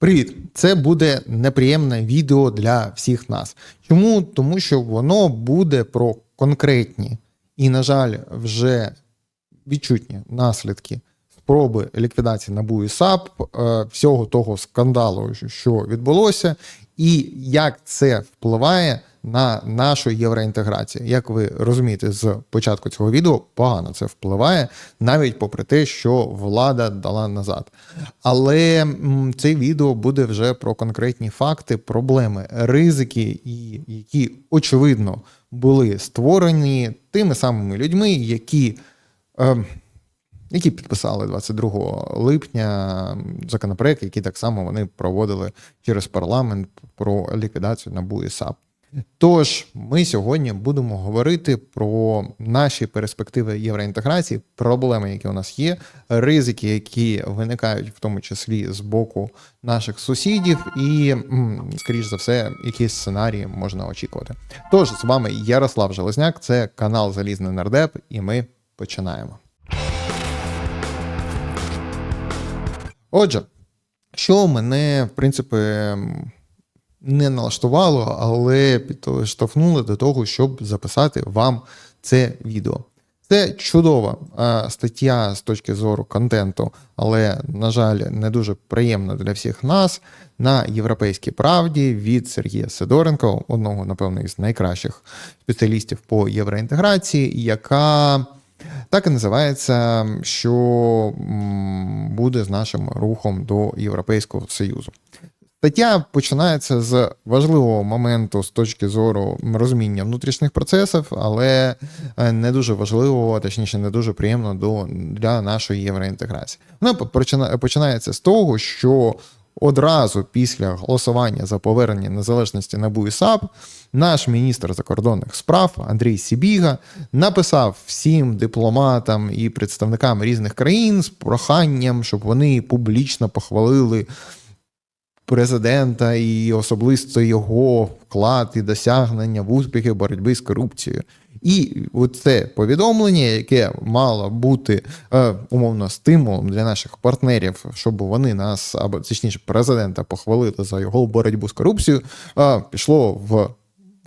Привіт! Це буде неприємне відео для всіх нас. Чому? Тому що воно буде про конкретні і, на жаль, вже відчутні наслідки спроби ліквідації НАБУ і САП, е, всього того скандалу, що відбулося, і як це впливає на нашу євроінтеграцію. Як ви розумієте, з початку цього відео погано це впливає, навіть попри те, що влада дала назад. Але це відео буде вже про конкретні факти, проблеми, ризики, які очевидно були створені тими самими людьми, які. Е, які підписали 22 липня законопроект, який так само вони проводили через парламент про ліквідацію НАБУ і САП. Тож ми сьогодні будемо говорити про наші перспективи євроінтеграції, проблеми, які у нас є, ризики, які виникають в тому числі з боку наших сусідів, і, скоріш за все, якісь сценарії можна очікувати. Тож з вами Ярослав Железняк, це канал Залізний Нардеп, і ми починаємо. Отже, що мене, в принципі, не налаштувало, але підштовхнуло до того, щоб записати вам це відео. Це чудова е, стаття з точки зору контенту, але, на жаль, не дуже приємна для всіх нас на європейській правді від Сергія Сидоренко, одного, напевно, із найкращих спеціалістів по євроінтеграції, яка так і називається, що буде з нашим рухом до Європейського Союзу. Стаття починається з важливого моменту з точки зору розуміння внутрішніх процесів, але е, не дуже важливого, точніше, не дуже приємно до, для нашої євроінтеграції. Вона почина- починається з того, що одразу після голосування за повернення незалежності НАБУ і САП наш міністр закордонних справ Андрій Сібіга написав всім дипломатам і представникам різних країн з проханням, щоб вони публічно похвалили президента і особисто його вклад і досягнення в успіхи боротьби з корупцією. І це повідомлення, яке мало бути е, умовно стимулом для наших партнерів, щоб вони нас або точніше президента похвалили за його боротьбу з корупцією, е, пішло в.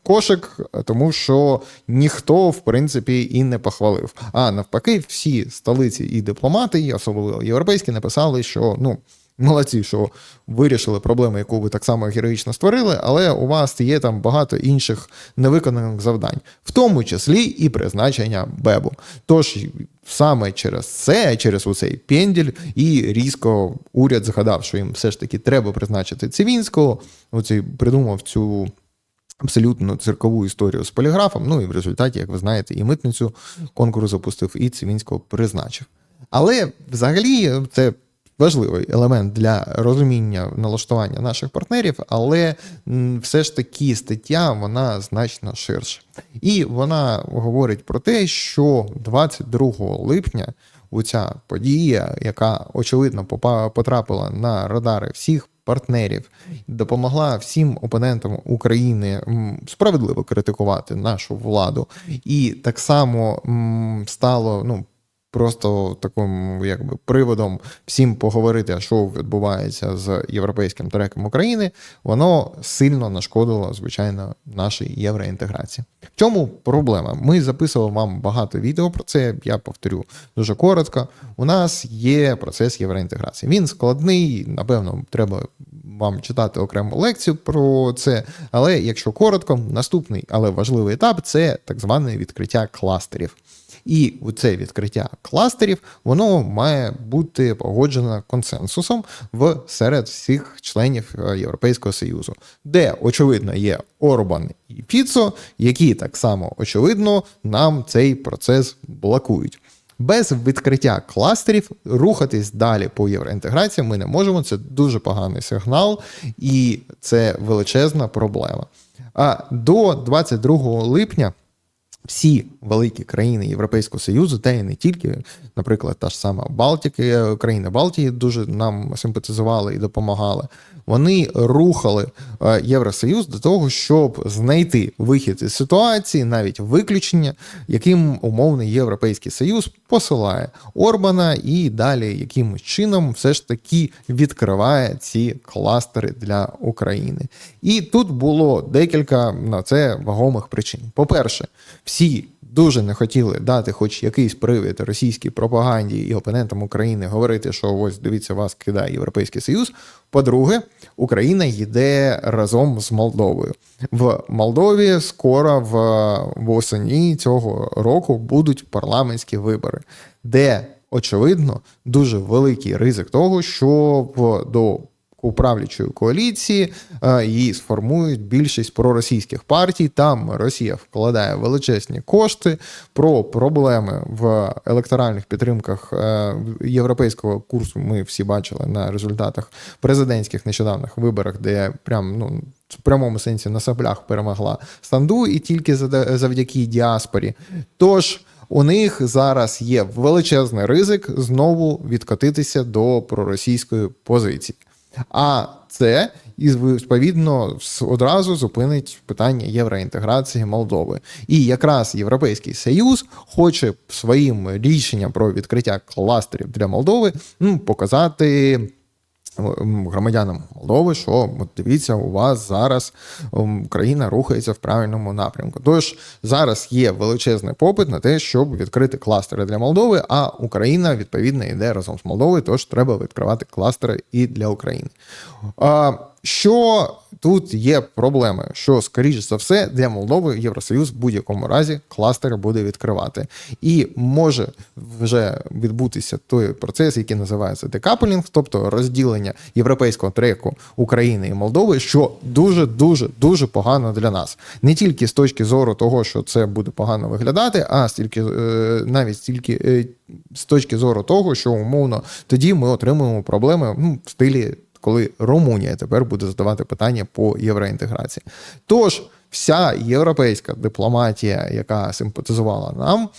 Кошик, тому що ніхто, в принципі, і не похвалив. А навпаки, всі столиці і дипломати, і особливо європейські, написали, що ну молодці, що вирішили проблему, яку ви так само героїчно створили, але у вас є там багато інших невиконаних завдань, в тому числі і призначення Бебу. Тож саме через це, через оцей пенділь, і різко уряд згадав, що їм все ж таки треба призначити Цивінського. Оцей придумав цю. Абсолютно циркову історію з поліграфом. Ну і в результаті, як ви знаєте, і митницю конкурс запустив, і Цивінського призначив. Але взагалі це важливий елемент для розуміння налаштування наших партнерів, але все ж таки стаття вона значно ширша. І вона говорить про те, що 22 липня ця подія, яка очевидно потрапила на радари всіх. Партнерів допомогла всім опонентам України справедливо критикувати нашу владу, і так само стало ну просто таким якби приводом всім поговорити, що відбувається з європейським треком України, воно сильно нашкодило, звичайно, нашій євроінтеграції. В чому проблема? Ми записували вам багато відео про це. Я повторю дуже коротко. У нас є процес євроінтеграції. Він складний, напевно, треба. Вам читати окрему лекцію про це, але якщо коротко, наступний, але важливий етап це так зване відкриття кластерів. І це відкриття кластерів воно має бути погоджено консенсусом в серед всіх членів е, Європейського Союзу, де очевидно є Орбан і Фіцо, які так само очевидно нам цей процес блокують. Без відкриття кластерів рухатись далі по євроінтеграції ми не можемо. Це дуже поганий сигнал, і це величезна проблема. А до 22 липня всі великі країни Європейського Союзу, та й не тільки, наприклад, та ж сама Балтіки, країни Балтії дуже нам симпатизували і допомагали. Вони рухали е, Євросоюз до того, щоб знайти вихід із ситуації, навіть виключення, яким умовний Європейський Союз посилає Орбана і далі якимось чином все ж таки відкриває ці кластери для України. І тут було декілька на це вагомих причин. По-перше, всі дуже не хотіли дати хоч якийсь привід російській пропаганді і опонентам України говорити, що ось дивіться, вас кидає Європейський Союз. По-друге, Україна йде разом з Молдовою. В Молдові скоро в восені цього року будуть парламентські вибори, де очевидно дуже великий ризик того, що до управлячої коаліції е, її сформують більшість проросійських партій. Там Росія вкладає величезні кошти про проблеми в електоральних підтримках е, європейського курсу. Ми всі бачили на результатах президентських нещодавних виборах, де прям ну. В прямому сенсі на саблях перемогла Санду і тільки завдяки діаспорі. Тож у них зараз є величезний ризик знову відкотитися до проросійської позиції. А це і відповідно одразу зупинить питання євроінтеграції Молдови. І якраз Європейський Союз хоче своїм рішенням про відкриття кластерів для Молдови ну, показати громадянам Молдови, що от дивіться, у вас зараз країна рухається в правильному напрямку. Тож зараз є величезний попит на те, щоб відкрити кластери для Молдови, а Україна відповідно йде разом з Молдовою, тож треба відкривати кластери і для України. Що тут є проблеми? Що, скоріш за все, для Молдови Євросоюз в будь-якому разі кластери буде відкривати, і може вже відбутися той процес, який називається декаплінг, тобто розділення європейського треку України і Молдови, що дуже дуже дуже погано для нас, не тільки з точки зору того, що це буде погано виглядати, а стільки е, навіть стільки е, з точки зору того, що умовно тоді ми отримуємо проблеми ну, в стилі коли Румунія тепер буде задавати питання по євроінтеграції. Тож. Вся європейська дипломатія, яка симпатизувала нам,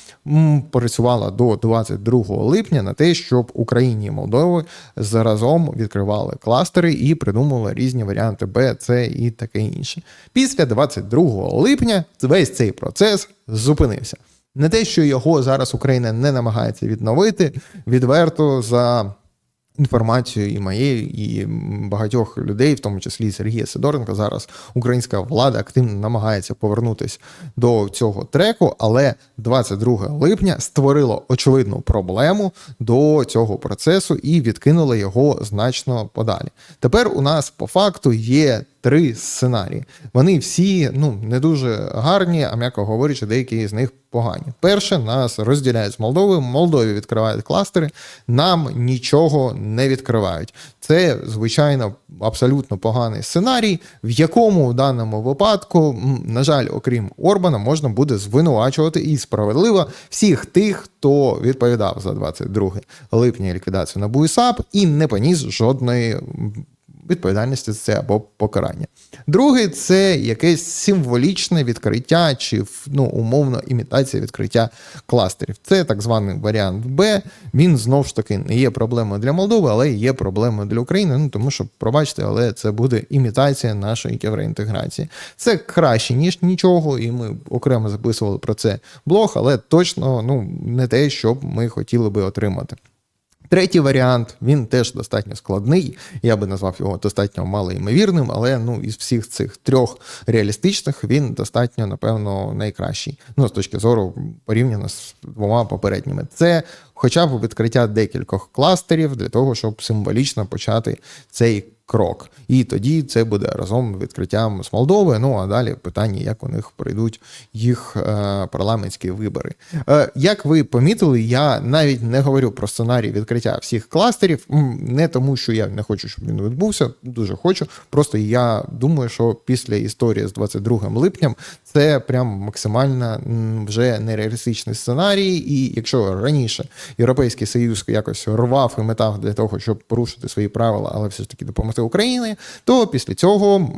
працювала до 22 липня на те, щоб Україні і Молдови заразом відкривали кластери і придумували різні варіанти Б, С і таке інше. Після 22 липня весь цей процес зупинився. Не те, що його зараз Україна не намагається відновити відверто за інформацію і моєї, і багатьох людей, в тому числі Сергія Сидоренка, зараз українська влада активно намагається повернутися до цього треку, але 22 липня створило очевидну проблему до цього процесу і відкинуло його значно подалі. Тепер у нас по факту є три сценарії. Вони всі ну не дуже гарні, а м'яко говорячи, деякі з них погані. Перше, нас розділяють з Молдовою. Молдові відкривають кластери, нам нічого не відкривають. Це звичайно абсолютно поганий сценарій, в якому в даному випадку, на жаль, окрім Орбана, можна буде звинувачувати і справедливо всіх тих, хто відповідав за 22 липня ліквідацію на БУСАП і не поніс жодної відповідальності за це або покарання. Другий це якесь символічне відкриття чи ну, умовно імітація відкриття кластерів. Це так званий варіант Б. Він знову ж таки не є проблемою для Молдови, але є проблемою для України. Ну тому що, пробачте, але це буде імітація нашої євроінтеграції. Це краще ніж нічого, і ми окремо записували про це блог, але точно ну не те, що ми хотіли би отримати. Третій варіант він теж достатньо складний. Я би назвав його достатньо малоймовірним, але ну із всіх цих трьох реалістичних він достатньо, напевно, найкращий. Ну, з точки зору порівняно з двома попередніми. Це хоча б відкриття декількох кластерів для того, щоб символічно почати цей крок. І тоді це буде разом відкриттям з Молдови. Ну а далі питання, як у них пройдуть їх е, парламентські вибори. Е, Як ви помітили, я навіть не говорю про сценарій відкриття всіх кластерів, не тому, що я не хочу, щоб він відбувся. Дуже хочу. Просто я думаю, що після історії з 22 липням це прям максимально вже нереалістичний сценарій. І якщо раніше Європейський Союз якось рвав і метав для того, щоб порушити свої правила, але все ж таки допомогти Україні, то після цього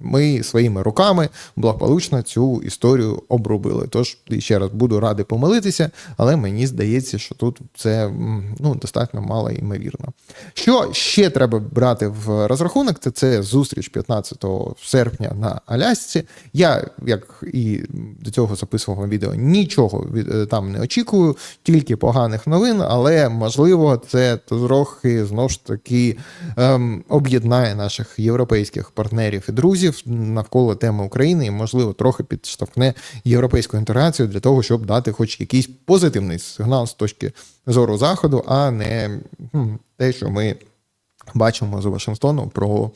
ми своїми руками благополучно цю історію обробили. Тож ще раз буду радий помилитися, але мені здається, що тут це ну, достатньо мало ймовірно. Що ще треба брати в розрахунок? Це, це зустріч 15 серпня на Алясці. Я, як і до цього записував відео, нічого е, там не очікую, тільки поганих новин, але можливо, це трохи знову ж таки ем, об'єднає наших європейських партнерів і друзів навколо теми України і, можливо, трохи підштовхне європейську інтеграцію для того, щоб дати хоч якийсь позитивний сигнал з точки зору заходу, а не хм, те, що ми бачимо з Вашингтону про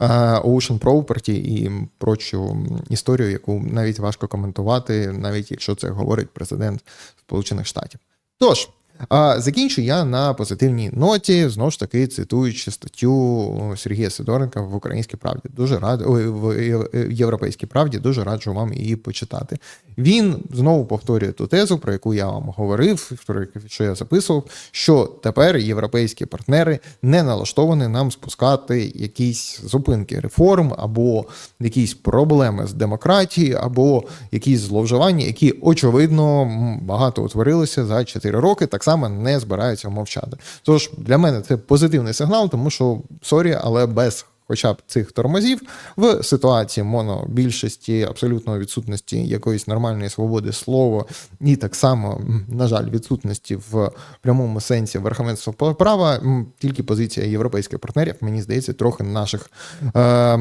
е, Ocean Property і прочу історію, яку навіть важко коментувати, навіть якщо це говорить президент Сполучених Штатів. Тож. А закінчу я на позитивній ноті, знову ж таки цитуючи статтю Сергія Сидоренка в Українській правді. Дуже рад ой, в Європейській правді, дуже раджу вам її почитати. Він знову повторює ту тезу, про яку я вам говорив, про що я записував, що тепер європейські партнери не налаштовані нам спускати якісь зупинки реформ або якісь проблеми з демократією, або якісь зловживання, які очевидно багато утворилися за 4 роки. Так само не збираються мовчати. Тож для мене це позитивний сигнал, тому що сорі, але без хоча б цих тормозів в ситуації монобільшості, абсолютної відсутності якоїсь нормальної свободи слова, і так само, на жаль, відсутності в прямому сенсі верховенства права, тільки позиція європейських партнерів, мені здається, трохи наших е,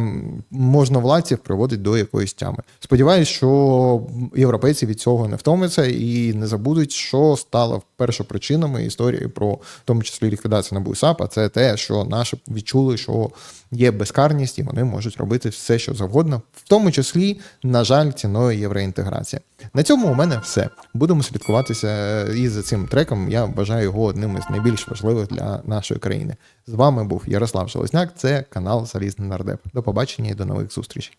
можновладців приводить до якоїсь тями. Сподіваюсь, що європейці від цього не втомляться і не забудуть, що стало першопричинами історії про в тому числі ліквідацію НАБУ і а це те, що наші відчули, що є безкарність, і вони можуть робити все, що завгодно, в тому числі, на жаль, ціною євроінтеграції. На цьому у мене все. Будемо слідкуватися і за цим треком. Я вважаю його одним із найбільш важливих для нашої країни. З вами був Ярослав Железняк. Це канал Залізний Нардеп. До побачення і до нових зустрічей.